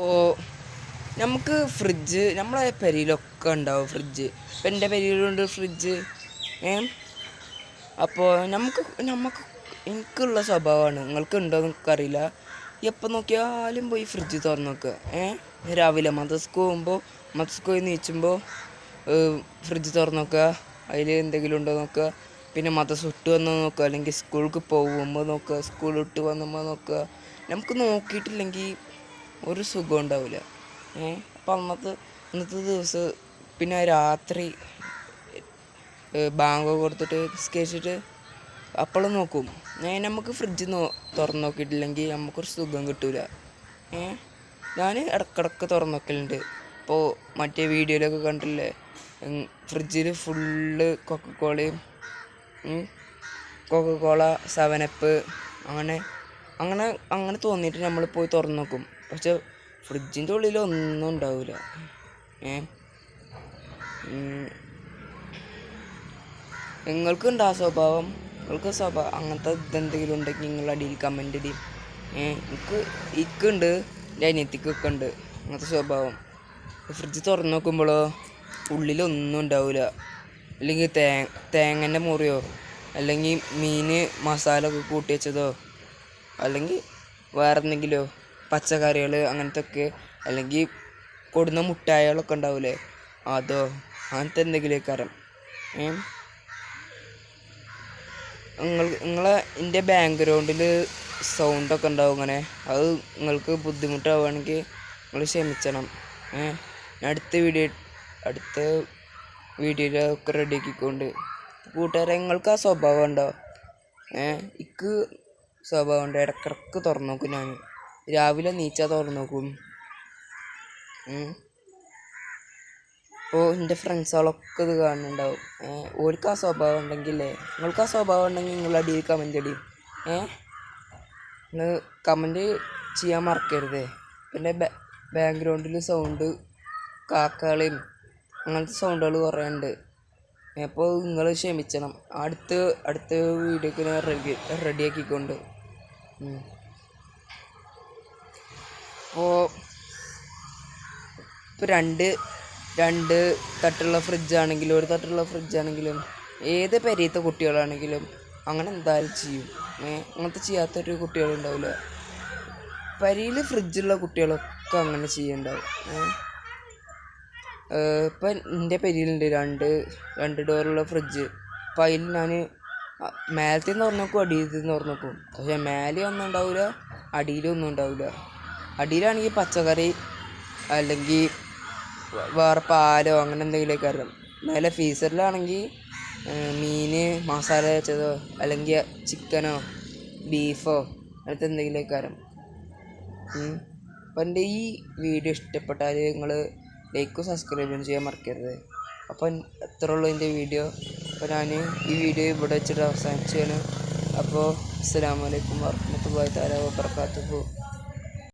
അപ്പോൾ നമുക്ക് ഫ്രിഡ്ജ് നമ്മളെ പെരയിലൊക്കെ ഉണ്ടാവും ഫ്രിഡ്ജ് ഇപ്പം എന്റെ പെരയിലുണ്ട് ഫ്രിഡ്ജ് ഏ? അപ്പോൾ നമുക്ക് നമുക്ക് എനിക്കുള്ള സ്വഭാവമാണ്. നിങ്ങൾക്ക് ഉണ്ടോ എനിക്കറിയില്ല. എപ്പോൾ നോക്കിയാലും പോയി ഫ്രിഡ്ജ് തുറന്ന് നോക്കുക ഏ? രാവിലെ മദ്രസ്ക്ക് പോകുമ്പോൾ മദ്രസ്ക്ക് പോയി നീച്ചുമ്പോൾ ഫ്രിഡ്ജ് തുറന്ന് നോക്കുക. അതിൽ എന്തെങ്കിലും ഉണ്ടോ നോക്കുക. പിന്നെ മദ്രസ് വിട്ട് വന്ന് നോക്കുക. അല്ലെങ്കിൽ സ്കൂൾക്ക് പോകുമ്പോൾ നോക്കുക. സ്കൂൾ വിട്ട് വന്നുമ്പോൾ നോക്കുക. നമുക്ക് നോക്കിയിട്ടില്ലെങ്കിൽ ഒരു സുഖം ഉണ്ടാവില്ല. ഏ? അപ്പം അന്നത്തെ അന്നത്തെ ദിവസം പിന്നെ രാത്രി ബാങ്ക് കൊടുത്തിട്ട് നിസ്കരിച്ചിട്ട് അപ്പോഴും നോക്കും. ഏ നമുക്ക് ഫ്രിഡ്ജ് നോ തുറന്ന് നോക്കിയിട്ടില്ലെങ്കിൽ നമുക്കൊരു സുഖം കിട്ടൂല. ഏ? ഞാൻ ഇടക്കിടക്ക് തുറന്ന് നോക്കലുണ്ട്. ഇപ്പോൾ മറ്റേ വീഡിയോയിലൊക്കെ കണ്ടില്ലേ ഫ്രിഡ്ജിൽ ഫുള്ള് കൊക്കക്കോളയും കൊക്കക്കോള സെവനപ്പ് അങ്ങനെ അങ്ങനെ അങ്ങനെ തോന്നിയിട്ട് നമ്മൾ പോയി തുറന്ന് നോക്കും. പക്ഷെ ഫ്രിഡ്ജിന്റെ ഉള്ളിൽ ഒന്നും ഉണ്ടാവില്ല ഏ? നിങ്ങൾക്ക് ആ സ്വഭാവം? നിങ്ങൾക്ക് സ്വഭാവം അങ്ങനത്തെ ഇതെന്തെങ്കിലും ഉണ്ടെങ്കിൽ നിങ്ങൾ അടിയിൽ കമന്റ് ഇടി. എനിക്ക് ഇക്കുണ്ട് എന്റെ അനിയത്തിക്കൊക്കെ ഉണ്ട്. അങ്ങനത്തെ സ്വഭാവം. ഫ്രിഡ്ജ് തുറന്നു നോക്കുമ്പോഴോ ഉള്ളിലൊന്നും ഉണ്ടാവില്ല അല്ലെങ്കിൽ തേ തേങ്ങന്റെ മുറിയോ അല്ലെങ്കിൽ മീൻ മസാല ഒക്കെ കൂട്ടി വെച്ചതോ അല്ലെങ്കിൽ വേറെ എന്തെങ്കിലോ പച്ചക്കറികൾ അങ്ങനത്തെ ഒക്കെ അല്ലെങ്കിൽ കൊടുന്ന മുട്ടായികളൊക്കെ ഉണ്ടാവില്ലേ അതോ അങ്ങനത്തെ എന്തെങ്കിലും കാരണം നിങ്ങൾ നിങ്ങളെ എന്റെ ബാക്ക്ഗ്രൗണ്ടിൽ സൗണ്ടൊക്കെ ഉണ്ടാവും ഇങ്ങനെ. അത് നിങ്ങൾക്ക് ബുദ്ധിമുട്ടാവുകയാണെങ്കിൽ നിങ്ങൾ ക്ഷമിച്ചണം. അടുത്ത വീഡിയോ അടുത്ത വീഡിയോയിലൊക്കെ റെഡിയാക്കിക്കൊണ്ട് കൂട്ടുകാരെ നിങ്ങൾക്ക് ആ സ്വഭാവം ഉണ്ടോ? ഏ? ഇക്ക് സ്വഭാവം ഉണ്ട്? ഇടക്കിടക്ക് തുറന്നു നോക്കും ഞാൻ രാവിലെ നീച്ചാൽ തുറന്നു നോക്കും ഓ എന്റെ ഫ്രണ്ട്സുകളൊക്കെ ഇത് കാണുന്നുണ്ടാവും. ഓർക്ക് ആ സ്വഭാവം ഉണ്ടെങ്കിലേ നിങ്ങൾക്ക് ആ സ്വഭാവം ഉണ്ടെങ്കിൽ നിങ്ങൾ അടിയിൽ കമന്റ് അടി ഏ? നിങ്ങൾ കമന്റ് ചെയ്യാൻ മറക്കരുതേ. പിന്നെ ബാക്ക്ഗ്രൗണ്ടിൽ സൗണ്ട് കാക്കകളെയും അങ്ങനത്തെ സൗണ്ടുകൾ കുറേ ഉണ്ട് അപ്പോൾ നിങ്ങൾ ക്ഷമിച്ചണം. അടുത്ത് അടുത്ത വീഡിയോക്ക് ഞാൻ റെഡി റെഡിയാക്കിക്കൊണ്ട് അപ്പോൾ ഇപ്പോൾ രണ്ട് രണ്ട് തട്ടുള്ള ഫ്രിഡ്ജാണെങ്കിലും ഒരു തട്ടുള്ള ഫ്രിഡ്ജാണെങ്കിലും ഏത് പെരീത്തെ കുട്ടികളാണെങ്കിലും അങ്ങനെ എന്തായാലും ചെയ്യും. അങ്ങനത്തെ ചെയ്യാത്തൊരു കുട്ടികളുണ്ടാവില്ല പരിയിൽ ഫ്രിഡ്ജുള്ള കുട്ടികളൊക്കെ അങ്ങനെ ചെയ്യുന്നുണ്ടാവും ഇപ്പം എന്റെ പെരിയിലുണ്ട് രണ്ട് രണ്ട് ഡോറുള്ള ഫ്രിഡ്ജ് അപ്പം അതിൽ ഞാൻ മേലത്തിൽ നിന്ന് തുറന്നു അടിയിൽ നിന്ന് തുറന്നു പക്ഷേ മേലെ ഒന്നും ഉണ്ടാവില്ല അടിയിലൊന്നും ഉണ്ടാവില്ല അടിയിലാണെങ്കിൽ പച്ചക്കറി അല്ലെങ്കിൽ വേറെ പാലോ അങ്ങനെ എന്തെങ്കിലുമൊക്കെ അറിയാം മേലെ ഫീസറിലാണെങ്കിൽ മീൻ മസാല വെച്ചതോ അല്ലെങ്കിൽ ചിക്കനോ ബീഫോ അങ്ങനത്തെ എന്തെങ്കിലുമൊക്കെ അറിയാം അപ്പം എന്റെ ഈ വീഡിയോ ഇഷ്ടപ്പെട്ടാൽ നിങ്ങൾ ലൈക്കും സബ്സ്ക്രൈബും ചെയ്യാൻ മറക്കരുത്. അപ്പം എത്ര ഉള്ളൂ എന്റെ വീഡിയോ. അപ്പോൾ ഞാൻ ഈ വീഡിയോ ഇവിടെ വെച്ചിട്ട് അവസാനിച്ചാണ് അപ്പോൾ അസ്സാം വലൈക്കും വർഹമത്തുള്ളാഹി താല വാബർക്കാത്തുഹു